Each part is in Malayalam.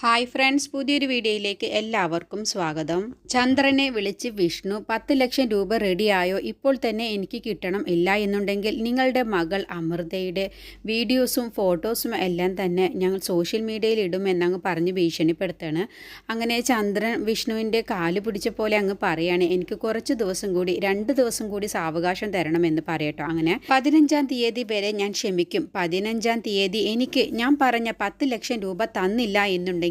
ഹായ് ഫ്രണ്ട്സ് പുതിയൊരു വീഡിയോയിലേക്ക് എല്ലാവർക്കും സ്വാഗതം. ചന്ദ്രനെ വിളിച്ച് വിഷ്ണു പത്ത് ലക്ഷം രൂപ റെഡിയായോ? ഇപ്പോൾ തന്നെ എനിക്ക് കിട്ടണം ഇല്ല എന്നുണ്ടെങ്കിൽ നിങ്ങളുടെ മകൾ അമൃതയുടെ വീഡിയോസും ഫോട്ടോസും എല്ലാം തന്നെ ഞങ്ങൾ സോഷ്യൽ മീഡിയയിൽ ഇടുമെന്നങ്ങ് പറഞ്ഞ് ഭീഷണിപ്പെടുത്താണ്. അങ്ങനെ ചന്ദ്രൻ വിഷ്ണുവിന്റെ കാൽ പിടിച്ച പോലെ അങ്ങ് പറയാണ് എനിക്ക് കുറച്ച് ദിവസം കൂടി രണ്ട് ദിവസം കൂടി സാവകാശം തരണമെന്ന് പറയട്ടോ അങ്ങനെ പതിനഞ്ചാം തീയതി വരെ ഞാൻ ക്ഷമിക്കും. പതിനഞ്ചാം തീയതി എനിക്ക് ഞാൻ പറഞ്ഞ പത്ത് ലക്ഷം രൂപ തന്നില്ല എന്നുണ്ടെങ്കിൽ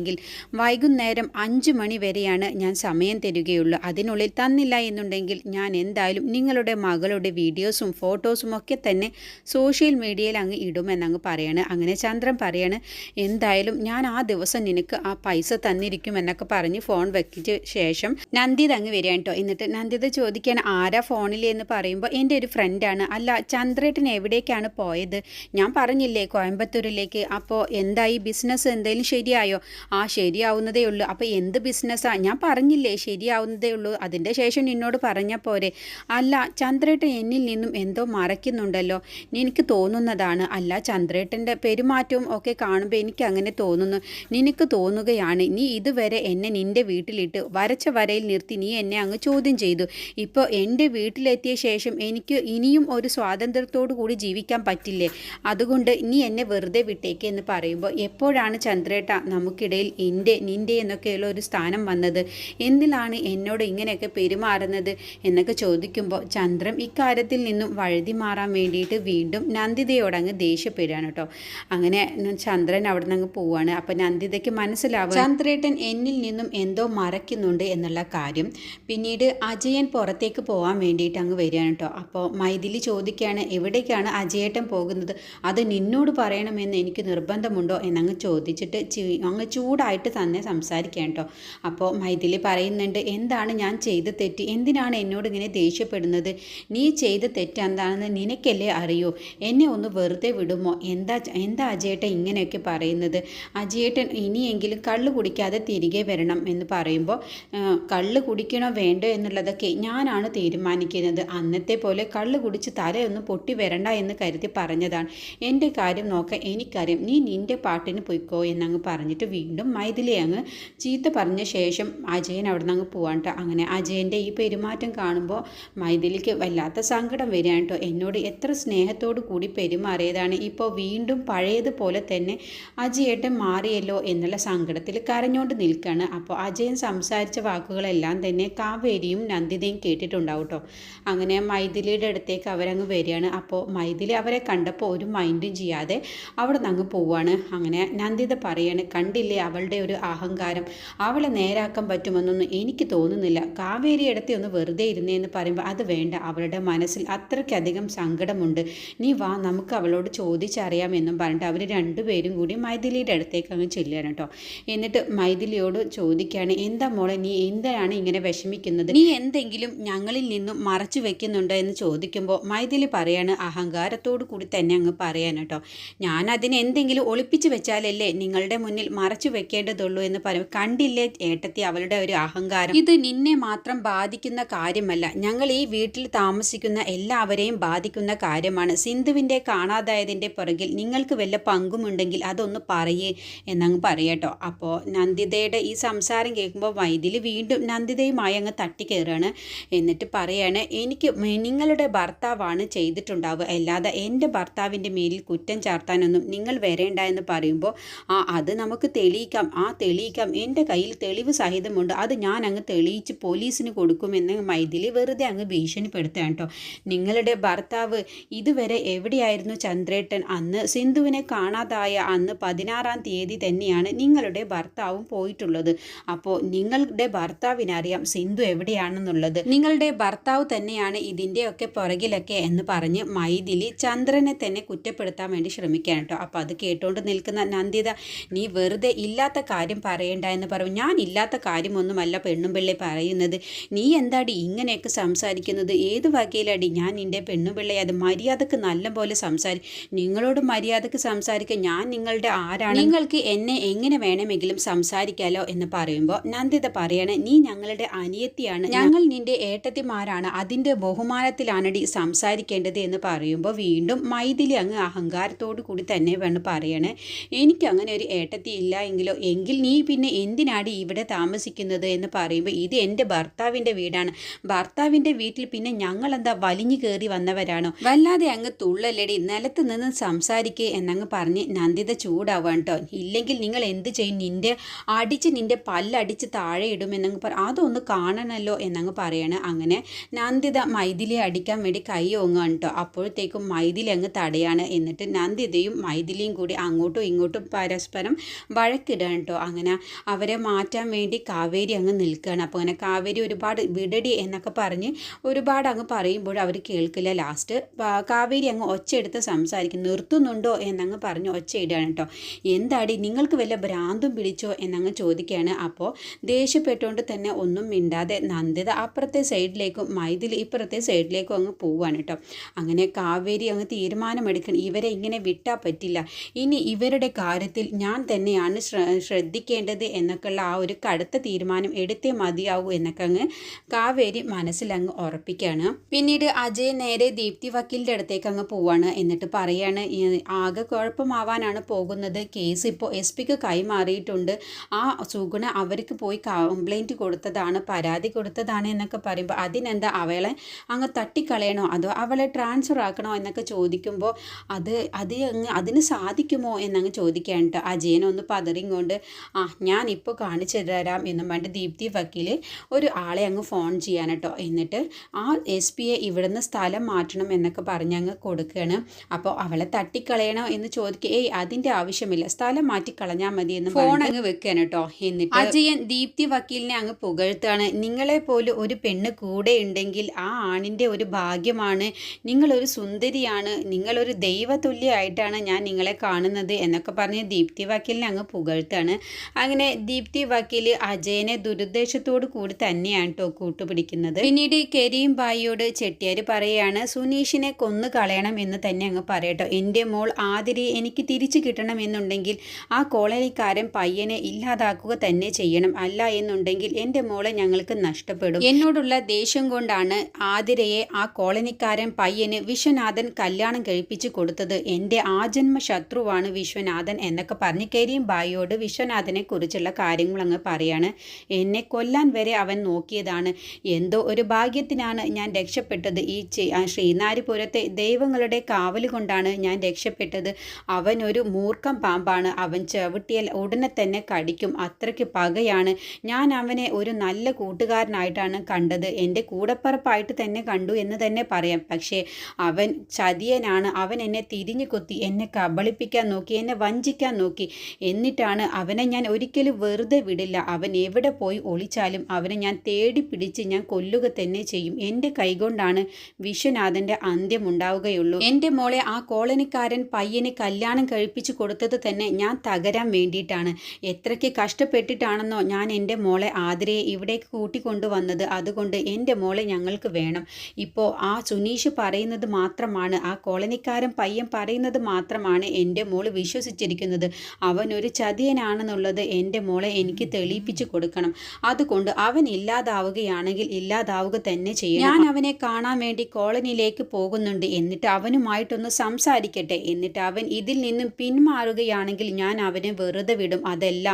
വൈകുന്നേരം അഞ്ച് മണി വരെയാണ് ഞാൻ സമയം തരികയുള്ളൂ. അതിനുള്ളിൽ തന്നില്ല എന്നുണ്ടെങ്കിൽ ഞാൻ എന്തായാലും നിങ്ങളുടെ മകളുടെ വീഡിയോസും ഫോട്ടോസും ഒക്കെ തന്നെ സോഷ്യൽ മീഡിയയിൽ അങ്ങ് ഇടുമെന്നങ്ങ് പറയാണ്. അങ്ങനെ ചന്ദ്രൻ പറയാണ് എന്തായാലും ഞാൻ ആ ദിവസം നിനക്ക് ആ പൈസ തന്നിരിക്കും എന്നൊക്കെ പറഞ്ഞ് ഫോൺ വെക്കിച്ച ശേഷം നന്ദിത അങ്ങ് വരികയാണ് കേട്ടോ. എന്നിട്ട് നന്ദിത ചോദിക്കാൻ ആരാ ഫോണിൽ എന്ന് പറയുമ്പോൾ എന്റെ ഒരു ഫ്രണ്ടാണ് അല്ല ചന്ദ്രേട്ടൻ എവിടേക്കാണ് പോയത്? ഞാൻ പറഞ്ഞില്ലേ കോയമ്പത്തൂരിലേക്ക്. അപ്പോൾ എന്തായി ബിസിനസ് എന്തെങ്കിലും ശരിയായോ? ആ ശരിയാവുന്നതേ ഉള്ളൂ. അപ്പോൾ എന്ത് ബിസിനസ്സാണ് ഞാൻ പറഞ്ഞില്ലേ ശരിയാവുന്നതേ ഉള്ളൂ. അതിന്റെ ശേഷം നിന്നോട് പറഞ്ഞ പോരെ. അല്ല ചന്ദ്രേട്ടൻ എന്നിൽ നിന്നും എന്തോ മറയ്ക്കുന്നുണ്ടല്ലോ. എനിക്ക് തോന്നുന്നതാണ്. അല്ല ചന്ദ്രേട്ടന്റെ പെരുമാറ്റവും ഒക്കെ കാണുമ്പോൾ എനിക്ക് അങ്ങനെ തോന്നുന്നു. നിനക്ക് തോന്നുകയാണ് നീ ഇതുവരെ എന്നെ നിന്റെ വീട്ടിലിട്ട് വരച്ച വരയിൽ നിർത്തി നീ എന്നെ അങ്ങ് ചോദ്യം ചെയ്തു. ഇപ്പോൾ എന്റെ വീട്ടിലെത്തിയ ശേഷം എനിക്ക് ഇനിയും ഒരു സ്വാതന്ത്ര്യത്തോടു കൂടി ജീവിക്കാൻ പറ്റില്ലേ? അതുകൊണ്ട് നീ എന്നെ വെറുതെ വിട്ടേക്ക് എന്ന് പറയുമ്പോൾ എപ്പോഴാണ് ചന്ദ്രേട്ട നമുക്കിടയിൽ എന്റെ നിന്റെ എന്നൊക്കെയുള്ള ഒരു സ്ഥാനം വന്നത്. എന്തിലാണ് എന്നോട് ഇങ്ങനെയൊക്കെ പെരുമാറുന്നത് എന്നൊക്കെ ചോദിക്കുമ്പോൾ ചന്ദ്രൻ ഇക്കാര്യത്തിൽ നിന്നും വഴുതി മാറാൻ വേണ്ടിയിട്ട് വീണ്ടും നന്ദിതയോട് അങ്ങ് ദേഷ്യപ്പെടുകയാണ് കേട്ടോ. അങ്ങനെ ചന്ദ്രൻ അവിടെ നിന്ന് അങ്ങ് പോവാണ്. അപ്പം നന്ദിതയ്ക്ക് മനസ്സിലാവും ചന്ദ്രേട്ടൻ എന്നിൽ നിന്നും എന്തോ മറയ്ക്കുന്നുണ്ട് എന്നുള്ള കാര്യം. പിന്നീട് അജയൻ പുറത്തേക്ക് പോകാൻ വേണ്ടിയിട്ട് അങ്ങ് വരികയാണ് കേട്ടോ. അപ്പോൾ മൈഥിലി ചോദിക്കുകയാണ് എവിടേക്കാണ് അജയേട്ടൻ പോകുന്നത്? അത് നിന്നോട് പറയണമെന്ന് എനിക്ക് നിർബന്ധമുണ്ടോ? എന്നങ്ങ് ചോദിച്ചിട്ട് അങ്ങ് അങ്ങ് ചൂടായിട്ട് തന്നെ സംസാരിക്കാം കേട്ടോ അപ്പോൾ മൈഥിലി പറയുന്നുണ്ട് എന്താണ് ഞാൻ ചെയ്ത തെറ്റ്? എന്തിനാണ് എന്നോട് ഇങ്ങനെ ദേഷ്യപ്പെടുന്നത്? നീ ചെയ്ത തെറ്റ് എന്താണെന്ന് നിനക്കല്ലേ അറിയൂ. എന്നെ ഒന്ന് വെറുതെ വിടുമോ? എന്താ എന്താ അജയേട്ടൻ ഇങ്ങനെയൊക്കെ പറയുന്നത്? അജയേട്ടൻ ഇനിയെങ്കിലും കള്ള് കുടിക്കാതെ തിരികെ വരണം എന്ന് പറയുമ്പോൾ കള്ള് കുടിക്കണോ വേണ്ടോ എന്നുള്ളതൊക്കെ ഞാനാണ് തീരുമാനിക്കുന്നത്. അന്നത്തെ പോലെ കള്ള് കുടിച്ച് തലയൊന്നും പൊട്ടി വരണ്ട എന്ന് കരുതി പറഞ്ഞതാണ്. എന്റെ കാര്യം നോക്കാൻ എനിക്കറിയാം. നീ നിന്റെ പാട്ടിന് പൊയ്ക്കോ എന്നങ്ങ് പറഞ്ഞിട്ട് വീണ്ടും മൈഥിലി അങ്ങ് ചീത്ത പറഞ്ഞ ശേഷം അജയൻ അവിടെ നിന്ന് അങ്ങ് അങ്ങനെ അജയന്റെ ഈ പെരുമാറ്റം കാണുമ്പോൾ മൈഥിലിക്ക് വല്ലാത്ത സങ്കടം വരികയാണ് കേട്ടോ എന്നോട് എത്ര സ്നേഹത്തോടു കൂടി പെരുമാറിയതാണ്. ഇപ്പോൾ വീണ്ടും പഴയതുപോലെ തന്നെ അജയേട്ടൻ മാറിയല്ലോ എന്നുള്ള സങ്കടത്തിൽ കരഞ്ഞുകൊണ്ട് നിൽക്കുകയാണ് അപ്പോൾ അജയൻ സംസാരിച്ച വാക്കുകളെല്ലാം തന്നെ കാവേരിയും നന്ദിതയും കേട്ടിട്ടുണ്ടാവും കേട്ടോ അങ്ങനെ മൈഥിലിയുടെ അടുത്തേക്ക് അവരങ്ങ് വരികയാണ്. അപ്പോൾ മൈഥിലി അവരെ കണ്ടപ്പോൾ ഒരു മൈൻഡും ചെയ്യാതെ അവിടെ നിന്ന് അങ്ങ് പോവാണ്. അങ്ങനെ നന്ദിത പറയാണ് കണ്ടില്ലേ അവളുടെ ഒരു അഹങ്കാരം. അവളെ നേരാക്കാൻ പറ്റുമെന്നൊന്നും എനിക്ക് തോന്നുന്നില്ല. കാവേരി ഇടത്തി ഒന്ന് വെറുതെ ഇരുന്നേന്ന് പറയുമ്പോൾ അത് വേണ്ട. അവളുടെ മനസ്സിൽ അത്രയ്ക്കധികം സങ്കടമുണ്ട്. നീ വാ നമുക്ക് അവളോട് ചോദിച്ചറിയാമെന്നും പറഞ്ഞിട്ട് അവർ രണ്ടുപേരും കൂടി മൈഥിലിയുടെ അടുത്തേക്ക് അങ്ങ് ചെല്ലുകയാണ് കേട്ടോ. എന്നിട്ട് മൈഥിലിയോട് ചോദിക്കുകയാണ് എന്താ മോളെ നീ എന്താണ് ഇങ്ങനെ വിഷമിക്കുന്നത്? നീ എന്തെങ്കിലും ഞങ്ങളിൽ നിന്നും മറച്ചു വെക്കുന്നുണ്ടോ? എന്ന് ചോദിക്കുമ്പോൾ മൈഥിലി പറയാണ് അഹങ്കാരത്തോടു കൂടി തന്നെ അങ്ങ് പറയാൻ കേട്ടോ. ഞാൻ അതിനെ എന്തെങ്കിലും ഒളിപ്പിച്ചു വെച്ചാലല്ലേ നിങ്ങളുടെ മുന്നിൽ മറച്ചു വെക്കേണ്ടതുള്ളൂ എന്ന് പറയും കണ്ടില്ലേ ഏട്ടത്തി അവളുടെ ഒരു അഹങ്കാരം? ഇത് നിന്നെ മാത്രം ബാധിക്കുന്ന കാര്യമല്ല. ഞങ്ങൾ ഈ വീട്ടിൽ താമസിക്കുന്ന എല്ലാവരെയും ബാധിക്കുന്ന കാര്യമാണ്. സിന്ധുവിന്റെ കാണാതായതിന്റെ പുറകിൽ നിങ്ങൾക്ക് വല്ല പങ്കുമുണ്ടെങ്കിൽ അതൊന്ന് പറയേ എന്നങ്ങ് പറയട്ടോ. അപ്പോൾ നന്ദിതയുടെ ഈ സംസാരം കേൾക്കുമ്പോൾ വൈദ്യുതി വീണ്ടും നന്ദിതയുമായി അങ്ങ് തട്ടിക്കയറുകയാണ്. എന്നിട്ട് പറയാണ് എനിക്ക് നിങ്ങളുടെ ഭർത്താവാണ് ചെയ്തിട്ടുണ്ടാവുക. അല്ലാതെ എന്റെ ഭർത്താവിന്റെ മേലിൽ കുറ്റം ചാർത്താനൊന്നും നിങ്ങൾ വരേണ്ട എന്ന് പറയുമ്പോൾ ആ അത് നമുക്ക് തെളിയിക്കാം. ആ തെളിയിക്കാം. എന്റെ കയ്യിൽ തെളിവ് സഹിതമുണ്ട്. അത് ഞാൻ അങ്ങ് തെളിയിച്ച് പോലീസിന് കൊടുക്കുമെന്ന് മൈഥിലി വെറുതെ അങ്ങ് ഭീഷണിപ്പെടുത്തുകയാണ് കേട്ടോ. നിങ്ങളുടെ ഭർത്താവ് ഇതുവരെ എവിടെയായിരുന്നു ചന്ദ്രേട്ടൻ? അന്ന് സിന്ധുവിനെ കാണാതായ അന്ന് പതിനാറാം തീയതി തന്നെയാണ് നിങ്ങളുടെ ഭർത്താവും പോയിട്ടുള്ളത്. അപ്പോൾ നിങ്ങളുടെ ഭർത്താവിനറിയാം സിന്ധു എവിടെയാണെന്നുള്ളത്. നിങ്ങളുടെ ഭർത്താവ് തന്നെയാണ് ഇതിന്റെയൊക്കെ പുറകിലൊക്കെ എന്ന് പറഞ്ഞ് മൈഥിലി ചന്ദ്രനെ തന്നെ കുറ്റപ്പെടുത്താൻ വേണ്ടി ശ്രമിക്കുകയാണ് കേട്ടോ. അപ്പോൾ അത് കേട്ടുകൊണ്ട് നിൽക്കുന്ന നന്ദിത നീ വെറുതെ ഇല്ലാത്ത കാര്യം പറയണ്ട എന്ന് പറയും ഞാൻ ഇല്ലാത്ത കാര്യമൊന്നുമല്ല പെണ്ണും പിള്ളേ പറയുന്നത്. നീ എന്താടി ഇങ്ങനെയൊക്കെ സംസാരിക്കുന്നത്? ഏത് വകയിലടി ഞാൻ നിന്റെ പെണ്ണുപിള്ളയെ അത് മര്യാദയ്ക്ക് നല്ല പോലെ സംസാരി. നിങ്ങളോട് മര്യാദയ്ക്ക് സംസാരിക്കാൻ ഞാൻ നിങ്ങളുടെ ആരാണ്? നിങ്ങൾക്ക് എന്നെ എങ്ങനെ വേണമെങ്കിലും സംസാരിക്കാലോ എന്ന് പറയുമ്പോൾ നന്ദിത പറയണേ നീ ഞങ്ങളുടെ അനിയത്തിയാണ്. ഞങ്ങൾ നിന്റെ ഏട്ടത്തിമാരാണ്. അതിന്റെ ബഹുമാനത്തിലാണടി സംസാരിക്കേണ്ടത് എന്ന് പറയുമ്പോൾ വീണ്ടും മൈഥിലി അങ്ങ് അഹങ്കാരത്തോടു കൂടി തന്നെ വേണം പറയണേ എനിക്ക് അങ്ങനെ ഒരു ഏട്ടത്തി ഇല്ല. വീടാണെങ്കിലോ എങ്കിൽ നീ പിന്നെ എന്തിനാടി ഇവിടെ താമസിക്കുന്നത് എന്ന് പറയുമ്പോൾ ഇത് എന്റെ ഭർത്താവിന്റെ വീടാണ്. ഭർത്താവിന്റെ വീട്ടിൽ പിന്നെ ഞങ്ങളെന്താ വലിഞ്ഞു കയറി വന്നവരാണോ? വല്ലാതെ അങ്ങ് തുള്ളല്ലടി നിലത്ത് നിന്ന് സംസാരിക്കുക എന്നങ്ങ് പറഞ്ഞ് നന്ദിത ചൂടാവുക കേട്ടോ ഇല്ലെങ്കിൽ നിങ്ങൾ എന്ത് ചെയ്യും? നിന്റെ അടിച്ച് നിന്റെ പല്ലടിച്ച് താഴെ ഇടും എന്നങ്ങ് പറ. അതൊന്ന് കാണണമല്ലോ എന്നങ്ങ് പറയാണ്. അങ്ങനെ നന്ദിത മൈഥിലിയെ അടിക്കാൻ വേണ്ടി കൈ ഓങ്ങാണ് കേട്ടോ അപ്പോഴത്തേക്കും മൈഥിലി അങ്ങ് തടയാണ്. എന്നിട്ട് നന്ദിതയും മൈഥിലിയും കൂടി അങ്ങോട്ടും ഇങ്ങോട്ടും പരസ്പരം വഴക്കിടാണ് അങ്ങനെ അവരെ മാറ്റാൻ വേണ്ടി കാവേരി അങ്ങ് നിൽക്കുകയാണ്. അപ്പോൾ അങ്ങനെ കാവേരി ഒരുപാട് വിടടി എന്നൊക്കെ പറഞ്ഞ് ഒരുപാട് അങ്ങ് പറയുമ്പോൾ അവർ കേൾക്കില്ല. ലാസ്റ്റ് കാവേരി അങ്ങ് ഒച്ചയെടുത്ത് സംസാരിക്കും. നിർത്തുന്നുണ്ടോ എന്നങ്ങ് പറഞ്ഞ് ഒച്ചയിടുകയാണ് കേട്ടോ. എന്താടി നിങ്ങൾക്ക് വല്ല ഭ്രാന്തും പിടിച്ചോ എന്നങ്ങ് ചോദിക്കുകയാണ്. അപ്പോൾ ദേഷ്യപ്പെട്ടുകൊണ്ട് തന്നെ ഒന്നും മിണ്ടാതെ നന്ദിത അപ്പുറത്തെ സൈഡിലേക്കും മൈതിൽ ഇപ്പുറത്തെ സൈഡിലേക്കും അങ്ങ് പോവുകയാണ് കേട്ടോ. അങ്ങനെ കാവേരി അങ്ങ് തീരുമാനമെടുക്കണം. ഇവരെ ഇങ്ങനെ വിട്ടാൽ പറ്റില്ല. ഇനി ഇവരുടെ കാര്യത്തിൽ ഞാൻ തന്നെയാണ് ശ്രദ്ധിക്കേണ്ടത് എന്നൊക്കെയുള്ള ആ ഒരു കടുത്ത തീരുമാനം എടുത്തേ മതിയാവൂ എന്നൊക്കെ അങ്ങ് കാവേരി മനസ്സിലങ്ങ് ഉറപ്പിക്കുകയാണ് പിന്നീട് അജയ് നേരെ ദീപ്തി വക്കീലിന്റെ അടുത്തേക്ക് അങ്ങ് പോവാണ്. എന്നിട്ട് പറയാണ് ആകെ കുഴപ്പമാവാനാണ് പോകുന്നത്. കേസ് ഇപ്പോൾ എസ് പിക്ക് കൈമാറിയിട്ടുണ്ട്. ആ സുഗുണ അവർക്ക് പോയി കംപ്ലൈന്റ് കൊടുത്തതാണ് പരാതി കൊടുത്തതാണ് എന്നൊക്കെ പറയുമ്പോൾ അതിനെന്താ അവളെ അങ്ങ് തട്ടിക്കളയണോ? അതോ അവളെ ട്രാൻസ്ഫർ ആക്കണോ എന്നൊക്കെ ചോദിക്കുമ്പോൾ അത് അത് അങ്ങ് അതിന് സാധിക്കുമോ എന്നങ്ങ് ചോദിക്കാൻ കേട്ടോ അജയനെ ഒന്ന് കൊണ്ട് ആ ഞാൻ ഇപ്പോൾ കാണിച്ചു തരാം എന്നും പറഞ്ഞിട്ട് ദീപ്തി വക്കീൽ ഒരു ആളെ അങ്ങ് ഫോൺ ചെയ്യാൻ കേട്ടോ എന്നിട്ട് ആ എസ് പിയെ ഇവിടുന്ന് സ്ഥലം മാറ്റണം എന്നൊക്കെ പറഞ്ഞ് അങ്ങ് കൊടുക്കുകയാണ് അപ്പോൾ അവളെ തട്ടിക്കളയണോ എന്ന് ചോദിക്കുക ഏയ് അതിന്റെ ആവശ്യമില്ല. സ്ഥലം മാറ്റി കളഞ്ഞാൽ മതി എന്ന് ഫോൺ അങ്ങ് വെക്കാൻ കേട്ടോ എന്നിട്ട് അജയൻ ദീപ്തി വക്കീലിനെ അങ്ങ് പുകഴ്ത്താണ് നിങ്ങളെ പോലെ ഒരു പെണ്ണ് കൂടെ ഉണ്ടെങ്കിൽ ആ ആണിന്റെ ഒരു ഭാഗ്യമാണ്. നിങ്ങളൊരു സുന്ദരിയാണ്. നിങ്ങളൊരു ദൈവതുല്യമായിട്ടാണ് ഞാൻ നിങ്ങളെ കാണുന്നത് എന്നൊക്കെ പറഞ്ഞ് ദീപ്തി വക്കീലിനെ അങ്ങ് പുകഴ്ത്താണ് അങ്ങനെ ദീപ്തി വക്കീൽ അജയനെ ദുരുദ്ദേശത്തോടു കൂടി തന്നെയാണ് കേട്ടോ കൂട്ടുപിടിക്കുന്നത്. പിന്നീട് കരീം ബായിയോട് ചെട്ടിയാർ പറയുകയാണ് സുനീഷിനെ കൊന്നു കളയണം എന്ന് തന്നെ അങ്ങ് പറയട്ടോ. എന്റെ മോൾ ആതിരി എനിക്ക് തിരിച്ചു കിട്ടണം എന്നുണ്ടെങ്കിൽ ആ കോളനിക്കാരൻ പയ്യനെ ഇല്ലാതാക്കുക തന്നെ ചെയ്യണം. അല്ല എന്നുണ്ടെങ്കിൽ എന്റെ മോളെ ഞങ്ങൾക്ക് നഷ്ടപ്പെടും. എന്നോടുള്ള ദേഷ്യം കൊണ്ടാണ് ആതിരയെ ആ കോളനിക്കാരൻ പയ്യന് വിശ്വനാഥൻ കല്യാണം കഴിപ്പിച്ചു കൊടുത്തത്. എന്റെ ആജന്മ ശത്രുവാണ് വിശ്വനാഥൻ എന്നൊക്കെ പറഞ്ഞ് കരീം ബായിയോട് വിശ്വനാഥനെ കുറിച്ചുള്ള കാര്യങ്ങൾ അങ്ങ് പറയാണ്. എന്നെ കൊല്ലാൻ വരെ അവൻ നോക്കിയതാണ്. എന്തോ ഒരു ഭാഗ്യത്തിനാണ് ഞാൻ രക്ഷപ്പെട്ടത്. ഈ ശ്രീനാരിപുരത്തെ ദൈവങ്ങളുടെ കാവൽ കൊണ്ടാണ് ഞാൻ രക്ഷപ്പെട്ടത്. അവൻ ഒരു മൂർഖം പാമ്പാണ്. അവൻ ചവിട്ടിയാൽ ഉടനെ തന്നെ കടിക്കും. അത്രയ്ക്ക് പകയാണ്. ഞാൻ അവനെ ഒരു നല്ല കൂട്ടുകാരനായിട്ടാണ് കണ്ടത്. എന്റെ കൂടപ്പറപ്പായിട്ട് തന്നെ കണ്ടു എന്ന് തന്നെ പറയാം. പക്ഷേ അവൻ ചതിയനാണ്. അവൻ എന്നെ തിരിഞ്ഞു കൊത്തി എന്നെ കബളിപ്പിക്കാൻ നോക്കി. എന്നെ വഞ്ചിക്കാൻ നോക്കി. എന്നിട്ടാണ് അവനെ ഞാൻ ഒരിക്കലും വെറുതെ വിടില്ല. അവൻ എവിടെ പോയി ഒളിച്ചാലും അവനെ ഞാൻ തേടി പിടിച്ച് ഞാൻ കൊല്ലുക തന്നെ ചെയ്യും. എന്റെ കൈകൊണ്ടാണ് വിശ്വനാഥന്റെ അന്ത്യമുണ്ടാവുകയുള്ളൂ എന്റെ മോളെ ആ കോളനിക്കാരൻ പയ്യനെ കല്യാണം കഴിപ്പിച്ചു കൊടുത്തത് തന്നെ ഞാൻ തകരാൻ വേണ്ടിയിട്ടാണ്. എത്രയ്ക്ക് കഷ്ടപ്പെട്ടിട്ടാണെന്നോ ഞാൻ എന്റെ മോളെ ആതിരയെ ഇവിടേക്ക് കൂട്ടിക്കൊണ്ടുവന്നത്. അതുകൊണ്ട് എന്റെ മോളെ ഞങ്ങൾക്ക് വേണം. ഇപ്പോൾ ആ സുനീഷ് പറയുന്നത് മാത്രമാണ് ആ കോളനിക്കാരൻ പയ്യൻ പറയുന്നത് മാത്രമാണ് എന്റെ മോൾ വിശ്വസിച്ചിരിക്കുന്നത്. അവനൊരു ഒരു ചതിയനാണെന്നുള്ളത് എന്റെ മോളെ എനിക്ക് തെളിയിപ്പിച്ചു കൊടുക്കണം. അതുകൊണ്ട് അവൻ ഇല്ലാതാവുകയാണെങ്കിൽ ഇല്ലാതാവുക തന്നെ ചെയ്യും ഞാൻ അവനെ കാണാൻ വേണ്ടി കോളനിയിലേക്ക് പോകുന്നുണ്ട്. എന്നിട്ട് അവനുമായിട്ടൊന്ന് സംസാരിക്കട്ടെ. എന്നിട്ട് അവൻ ഇതിൽ നിന്നും പിന്മാറുകയാണെങ്കിൽ ഞാൻ അവനെ വെറുതെ വിടും. അതല്ല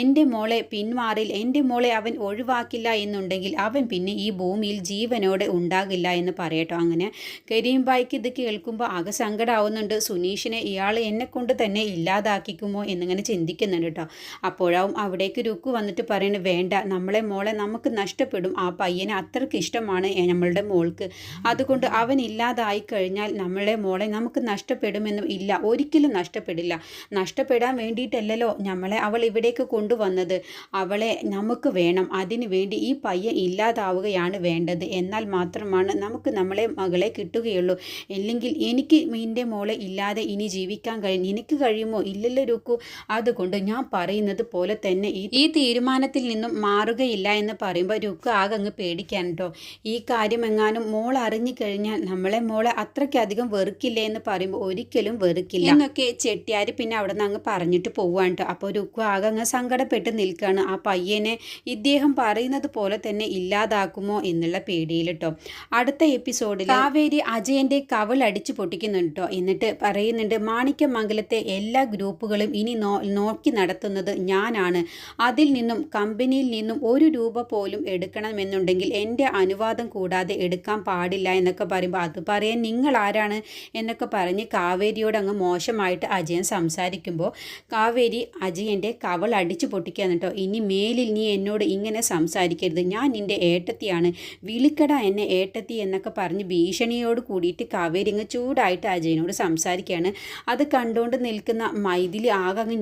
എന്റെ മോളെ പിന്മാറിൽ എന്റെ മോളെ അവൻ ഒഴിവാക്കില്ല എന്നുണ്ടെങ്കിൽ അവൻ പിന്നെ ഈ ഭൂമിയിൽ ജീവനോടെ ഉണ്ടാകില്ല എന്ന് പറയട്ടോ. അങ്ങനെ കരീംബായിക്ക് ഇത് കേൾക്കുമ്പോൾ ആകെ സങ്കടമാവുന്നുണ്ട് സുനീഷിനെ ഇയാൾ എന്നെ കൊണ്ട് തന്നെ ഇല്ലാതാക്കിക്കുമോ എന്നിങ്ങനെ ചിന്തിക്കുന്നുണ്ട് കേട്ടോ. അപ്പോഴാവും അവിടേക്ക് രുക്കു വന്നിട്ട് പറയുന്നത് വേണ്ട നമ്മളെ മോളെ നമുക്ക് നഷ്ടപ്പെടും. ആ പയ്യനെ അത്രയ്ക്ക് ഇഷ്ടമാണ് നമ്മളുടെ മോൾക്ക്. അതുകൊണ്ട് അവൻ ഇല്ലാതായി കഴിഞ്ഞാൽ നമ്മളെ മോളെ നമുക്ക് നഷ്ടപ്പെടുമെന്നും ഇല്ല. ഒരിക്കലും നഷ്ടപ്പെടില്ല. നഷ്ടപ്പെടാൻ വേണ്ടിയിട്ടല്ലല്ലോ നമ്മളെ അവൾ ഇവിടേക്ക് കൊണ്ടുവന്നത്. അവളെ നമുക്ക് വേണം. അതിനു വേണ്ടി ഈ പയ്യൻ ഇല്ലാതാവുകയാണ് വേണ്ടത്. എന്നാൽ മാത്രമാണ് നമുക്ക് നമ്മളെ മകളെ കിട്ടുകയുള്ളൂ. ഇല്ലെങ്കിൽ എനിക്ക് എന്റെ മോളെ ഇല്ലാതെ ഇനി ജീവിക്കാൻ കഴിയും എനിക്ക് കഴിയുമോ? ഇല്ലല്ലോ രുക്കു. അതുകൊണ്ട് ഞാൻ പറയുന്നത് പോലെ തന്നെ ഈ തീരുമാനത്തിൽ നിന്നും മാറുകയില്ല എന്ന് പറയുമ്പോൾ രുക്ക് ആകെ അങ്ങ് പേടിക്കാൻ കേട്ടോ ഈ കാര്യം എങ്ങാനും മോൾ അറിഞ്ഞു കഴിഞ്ഞാൽ നമ്മളെ മോളെ അത്രയ്ക്കധികം വെറുക്കില്ലേ എന്ന് പറയുമ്പോൾ ഒരിക്കലും വെറുക്കില്ല. എന്നൊക്കെ ചെട്ടിയാർ പിന്നെ അവിടെ നിന്ന് അങ്ങ് പറഞ്ഞിട്ട് പോവാണ് കേട്ടോ അപ്പോൾ രുക്കു ആകെ അങ്ങ് സങ്കടപ്പെട്ട് നിൽക്കുകയാണ് ആ പയ്യനെ ഇദ്ദേഹം പറയുന്നത് പോലെ തന്നെ ഇല്ലാതാക്കുമോ എന്നുള്ള പേടിയിൽ കേട്ടോ അടുത്ത എപ്പിസോഡിൽ കാവേരി അജയന്റെ കവൾ അടിച്ചു പൊട്ടിക്കുന്നുണ്ടോ കേട്ടോ എന്നിട്ട് പറയുന്നുണ്ട് മാണിക്യമംഗലത്തെ എല്ലാ ഗ്രൂപ്പുകളും ഇനി നോ നോക്കി നോക്കി നടത്തുന്നത് ഞാനാണ്. അതിൽ നിന്നും കമ്പനിയിൽ നിന്നും ഒരു രൂപ പോലും എടുക്കണമെന്നുണ്ടെങ്കിൽ എന്റെ അനുവാദം കൂടാതെ എടുക്കാൻ പാടില്ല എന്നൊക്കെ പറയുമ്പോൾ അത് പറയാൻ നിങ്ങൾ ആരാണ്? എന്നൊക്കെ പറഞ്ഞ് കാവേരിയോട് അങ്ങ് മോശമായിട്ട് അജയൻ സംസാരിക്കുമ്പോൾ കാവേരി അജയന്റെ കവൾ അടിച്ചു പൊട്ടിക്കുകയാണ് കേട്ടോ. ഇനി മേലിൽ നീ എന്നോട് ഇങ്ങനെ സംസാരിക്കരുത്. ഞാൻ നിന്റെ ഏട്ടത്തിയാണ്. വിളിക്കട എന്നെ ഏട്ടത്തി എന്നൊക്കെ പറഞ്ഞ് ഭീഷണിയോട് കൂടിയിട്ട് കാവേരി അങ്ങ് ചൂടായിട്ട് അജയനോട് സംസാരിക്കുകയാണ്. അത് കണ്ടുകൊണ്ട് നിൽക്കുന്ന മൈദിലി ആകെ അങ്ങ്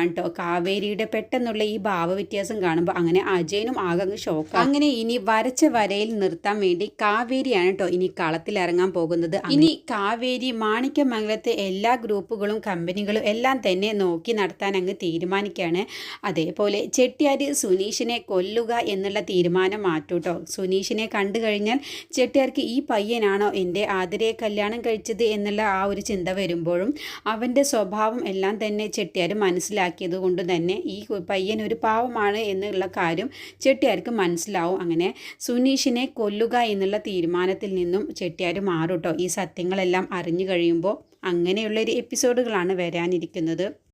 ഞെട്ടിപ്പോവാൻ കേട്ടോ കാവേരിയുടെ പെട്ടെന്നുള്ള ഈ ഭാവവ്യത്യാസം കാണുമ്പോൾ അങ്ങനെ അജയനും ആകെ അങ്ങ് ഷോക്ക് അങ്ങനെ ഇനി വരച്ച വരയിൽ നിർത്താൻ വേണ്ടി കാവേരിയാണ് കേട്ടോ ഇനി കളത്തിലിറങ്ങാൻ പോകുന്നത്. ഇനി കാവേരി മാണിക്യമംഗലത്തെ എല്ലാ ഗ്രൂപ്പുകളും കമ്പനികളും എല്ലാം തന്നെ നോക്കി നടത്താൻ അങ്ങ് തീരുമാനിക്കുകയാണ് അതേപോലെ ചെട്ടിയാർ സുനീഷിനെ കൊല്ലുക എന്നുള്ള തീരുമാനം മാറ്റും കേട്ടോ സുനീഷിനെ കണ്ടു കഴിഞ്ഞാൽ ചെട്ടിയാർക്ക് ഈ പയ്യനാണോ എന്റെ ആതിരയെ കല്യാണം കഴിച്ചത് എന്നുള്ള ആ ഒരു ചിന്ത വരുമ്പോഴും അവന്റെ സ്വഭാവം എല്ലാം തന്നെ ചെട്ടിയാർ മനസ്സിലാക്കിയത് കൊണ്ട് തന്നെ ഈ പയ്യൻ ഒരു പാവമാണ് എന്നുള്ള കാര്യം ചെട്ടിയാർക്ക് മനസ്സിലാവും. അങ്ങനെ സുനീഷിനെ കൊല്ലുക എന്നുള്ള തീരുമാനത്തിൽ നിന്നും ചെട്ടിയാർ മാറും കേട്ടോ ഈ സത്യങ്ങളെല്ലാം അറിഞ്ഞു കഴിയുമ്പോൾ അങ്ങനെയുള്ളൊരു എപ്പിസോഡുകളാണ് വരാനിരിക്കുന്നത്.